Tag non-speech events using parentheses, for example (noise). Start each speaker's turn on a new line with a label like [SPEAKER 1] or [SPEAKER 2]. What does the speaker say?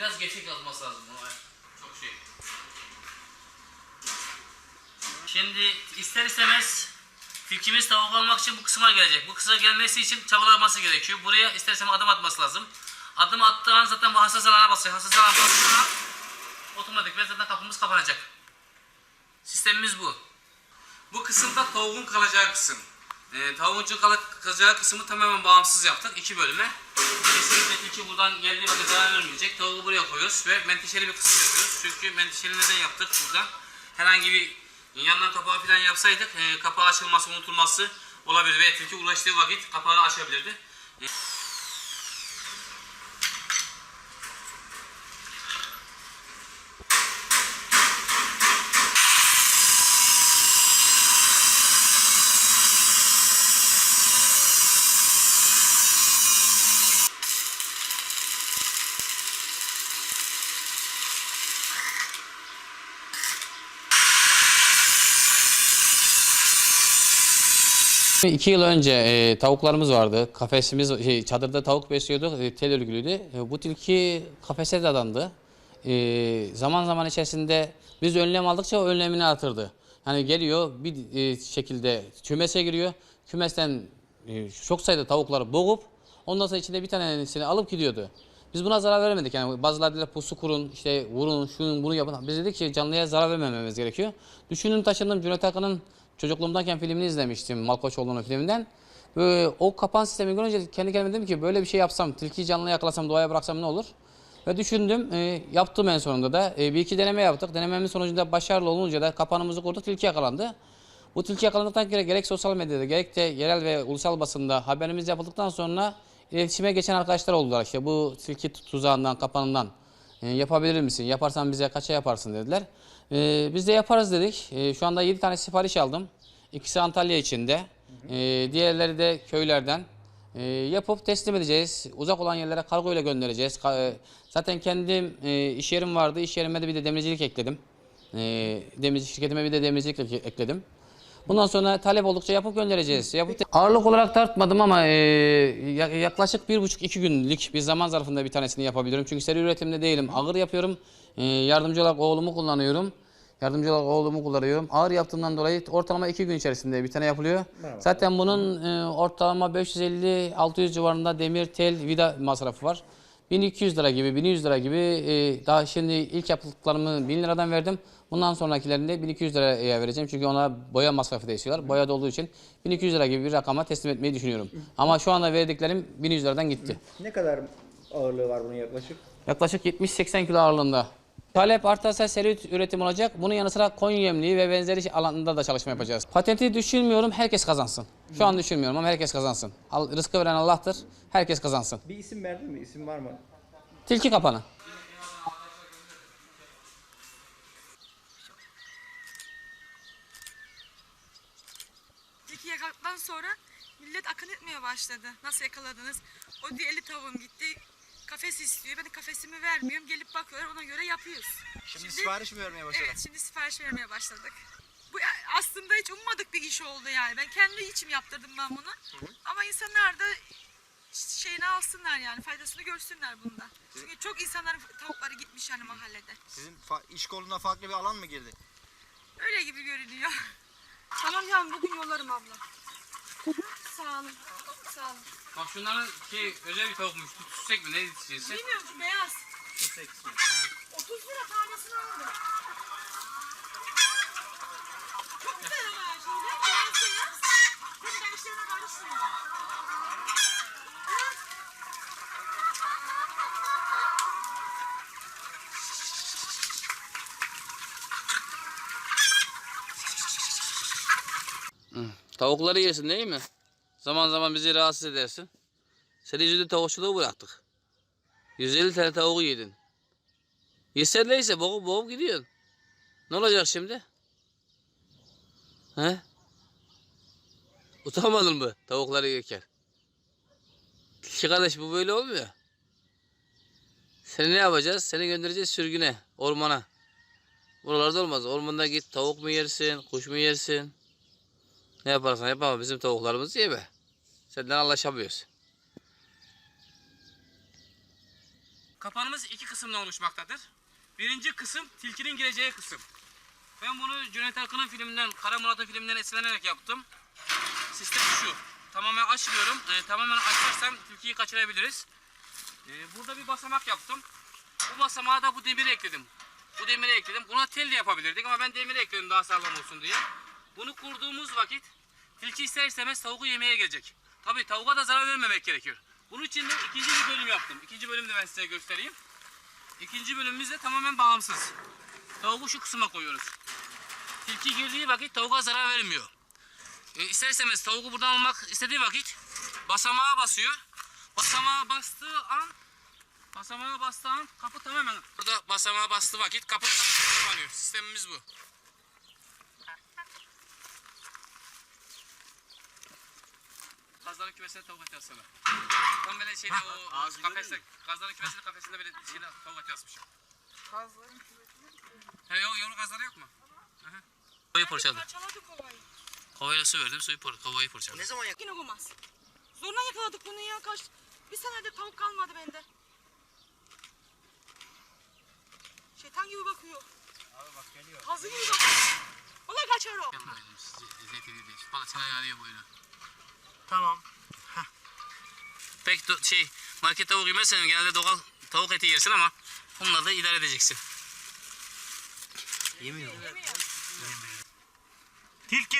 [SPEAKER 1] gerçek yazması lazım. Buna çok şey. Şimdi ister istemez tilkimiz tavuk almak için bu kısma gelecek. Bu kısma gelmesi için çabalaması gerekiyor. Buraya ister istemez adım atması lazım. Adım attığı an zaten bu hassas alana basıyor. Hassas alana bastığı an otomatik zaten kapımız kapanacak. Sistemimiz bu. Bu kısımda tavuğun kalacağı kısım. Ee, tavuğun kala- kalacağı kısmı tamamen bağımsız yaptık. iki bölüme. Kesinlikle tilki buradan geldiği vakit zarar vermeyecek. Tavuğu buraya koyuyoruz ve menteşeli bir kısım yapıyoruz. Çünkü menteşeli neden yaptık burada? Herhangi bir yandan kapağı falan yapsaydık e, kapağı açılması, unutulması olabilir ve tilki uğraştığı vakit kapağı açabilirdi. İki yıl önce e, tavuklarımız vardı. Kafesimiz, şey, çadırda tavuk besliyorduk. E, tel örgülüydü. E, bu tilki kafese dadandı. E, zaman zaman içerisinde biz önlem aldıkça o önlemini artırdı. Yani geliyor bir e, şekilde kümese giriyor. Kümesten e, çok sayıda tavukları boğup ondan sonra içinde bir tanesini alıp gidiyordu. Biz buna zarar veremedik. Yani bazıları dediler pusu kurun, işte vurun, şunu bunu yapın. Biz dedik ki canlıya zarar vermememiz gerekiyor. Düşünün taşındım Cüneyt Akın'ın çocukluğumdayken filmini izlemiştim Malkoçoğlu'nun filminden. Böyle o kapan sistemi görünce kendi kendime dedim ki böyle bir şey yapsam, tilkiyi canlıya yakalasam, doğaya bıraksam ne olur? Ve düşündüm, e, yaptım en sonunda da. E, bir iki deneme yaptık. Denememin sonucunda başarılı olunca da kapanımızı kurduk, tilki yakalandı. Bu tilki yakalandıktan sonra gerek sosyal medyada gerek de yerel ve ulusal basında haberimiz yapıldıktan sonra iletişime geçen arkadaşlar oldular. İşte bu tilki tuzağından, kapanından e, yapabilir misin? Yaparsan bize kaça yaparsın dediler. E, biz de yaparız dedik. E, şu anda 7 tane sipariş aldım. İkisi Antalya içinde. E, diğerleri de köylerden. E, yapıp teslim edeceğiz. Uzak olan yerlere kargo ile göndereceğiz. Ka- e, zaten kendim e, iş yerim vardı. İş yerime de bir de demircilik ekledim. E, demirci şirketime bir de demircilik ek- ekledim. Bundan sonra talep oldukça yapıp göndereceğiz. Yapıp Ağırlık olarak tartmadım ama e, ya- yaklaşık bir buçuk iki günlük bir zaman zarfında bir tanesini yapabiliyorum. Çünkü seri üretimde değilim. Ağır yapıyorum. E, yardımcı olarak oğlumu kullanıyorum. Yardımcı olarak oğlumu kullanıyorum. Ağır yaptığımdan dolayı ortalama iki gün içerisinde bir tane yapılıyor. Zaten bunun e, ortalama 550-600 civarında demir, tel, vida masrafı var. 1200 lira gibi, 1100 lira gibi e, daha şimdi ilk yaptıklarımı 1000 liradan verdim. Bundan sonrakilerini de 1200 liraya vereceğim. Çünkü ona boya masrafı da istiyorlar. Boya da olduğu için 1200 lira gibi bir rakama teslim etmeyi düşünüyorum. Ama şu anda verdiklerim 1100 liradan gitti.
[SPEAKER 2] Ne kadar ağırlığı var bunun yaklaşık?
[SPEAKER 1] Yaklaşık 70-80 kilo ağırlığında. Talep artarsa seri üretim olacak. Bunun yanı sıra koyun yemliği ve benzeri alanında da çalışma yapacağız. Patenti düşünmüyorum, herkes kazansın. Şu an düşünmüyorum ama herkes kazansın. Al- Rızkı veren Allah'tır, herkes kazansın.
[SPEAKER 2] Bir isim verdin mi? İsim var mı?
[SPEAKER 1] Tilki kapanı.
[SPEAKER 3] Tilki yakaladıktan sonra millet akın etmeye başladı. Nasıl yakaladınız? O diyor 50 tavuğum gitti. Kafes istiyor. Ben de kafesimi vermiyorum. Gelip bakıyorlar ona göre yapıyoruz.
[SPEAKER 2] Şimdi, sipariş mi vermeye başladın?
[SPEAKER 3] Evet şimdi sipariş vermeye başladık. Bu aslında hiç ummadık bir iş oldu yani. Ben kendi içim yaptırdım ben bunu. Ama insanlar da şeyini alsınlar yani faydasını görsünler bunda. Çünkü çok insanların tavukları gitmiş yani mahallede.
[SPEAKER 2] Sizin fa- iş koluna farklı bir alan mı girdi?
[SPEAKER 3] Öyle gibi görünüyor. (laughs) Tamam canım bugün yollarım abla. Sağ olun. Sağ olun.
[SPEAKER 1] Bak şunların şey özel bir tavukmuş. Tutsek mi ne diyeceksin?
[SPEAKER 3] Bilmiyorum ki beyaz. 30 lira tanesini aldım. Çok güzel ama her şeyler. Beyaz beyaz. Hem de işlerine karışmıyor. Evet.
[SPEAKER 1] Tavukları yersin değil mi? Zaman zaman bizi rahatsız edersin. Seni yüzünde tavukçuluğu bıraktık. 150 tane tavuk yedin. Yeserlerse boğup boğup gidiyorsun. Ne olacak şimdi? He? Utanmadın mı tavukları yerken? Tilki kardeş bu böyle olmuyor. Seni ne yapacağız? Seni göndereceğiz sürgüne, ormana. Buralarda olmaz. Ormanda git tavuk mu yersin, kuş mu yersin? Ne yaparsan yap ama bizim tavuklarımızı yeme. Senden anlaşamıyoruz. kapanımız iki kısımdan oluşmaktadır. Birinci kısım tilkinin gireceği kısım. Ben bunu Cüneyt Arkın'ın filminden, Kara Murat'ın filminden esinlenerek yaptım. Sistem şu. Tamamen açmıyorum. Ee, tamamen açarsam tilkiyi kaçırabiliriz. Ee, burada bir basamak yaptım. Bu basamağa da bu demiri ekledim. Bu demiri ekledim. Buna tel de yapabilirdik ama ben demiri ekledim daha sağlam olsun diye. Bunu kurduğumuz vakit tilki ister istemez tavuğu yemeye gelecek. Tabii tavuğa da zarar vermemek gerekiyor. Bunun için de ikinci bir bölüm yaptım. İkinci bölümü de ben size göstereyim. İkinci bölümümüz de tamamen bağımsız. Tavuğu şu kısma koyuyoruz. Tilki girdiği vakit tavuğa zarar vermiyor. E, ister istemez tavuğu buradan almak istediği vakit basamağa basıyor. Basamağa bastığı an basamağa bastığı an kapı tamamen burada basamağa bastığı vakit kapı kapanıyor. Sistemimiz bu. Kazların kümesine tavuk eti asılı. Tam böyle şeyde o kafeste, kazların kümesinde kafesinde böyle şeyde tavuk eti asmışım. He yok yavru kazları yok mu? Kovayı parçaladım.
[SPEAKER 3] Parçaladı kovayı.
[SPEAKER 1] Kovayla su verdim, suyu por kovayı parçaladım.
[SPEAKER 2] Ne zaman
[SPEAKER 3] Yine olmaz. Zorla yakaladık bunu ya. Kaç bir senedir tavuk kalmadı bende. Şeytan gibi bakıyor.
[SPEAKER 2] Abi bak geliyor.
[SPEAKER 3] Kazı gibi bakıyor. Valla kaçar o.
[SPEAKER 1] Yapmayalım sizi zeytini değil. Balıkçılar yarıyor boyuna.
[SPEAKER 2] Tamam.
[SPEAKER 1] Pek do- şey market tavuk yemezsen genelde doğal tavuk eti yersin ama bunları da idare edeceksin.
[SPEAKER 2] Yemiyor.
[SPEAKER 3] Yemiyor.
[SPEAKER 2] Tilki